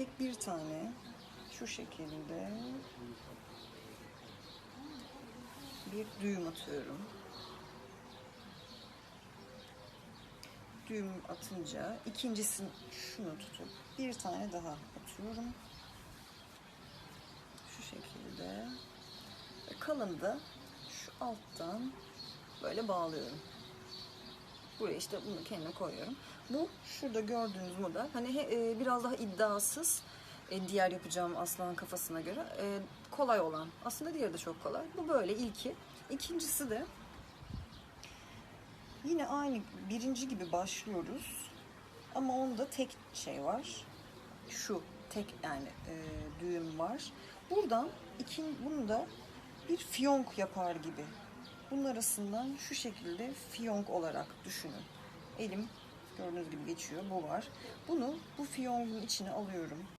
Tek bir tane şu şekilde bir düğüm atıyorum. Düğüm atınca ikincisini şunu tutup bir tane daha atıyorum. Şu şekilde. Ve kalanı da şu alttan böyle bağlıyorum. Buraya işte bunu kendime koyuyorum. Bu şurada gördüğünüz model. Hani e, biraz daha iddiasız e, diğer yapacağım aslan kafasına göre e, kolay olan. Aslında diğeri de çok kolay. Bu böyle ilki. İkincisi de yine aynı birinci gibi başlıyoruz. Ama onda tek şey var. Şu tek yani e, düğüm var. Buradan ikin, bunu da bir fiyonk yapar gibi. Bunun arasından şu şekilde fiyonk olarak düşünün. Elim gördüğünüz gibi geçiyor. Bu var. Bunu bu fiyonkun içine alıyorum.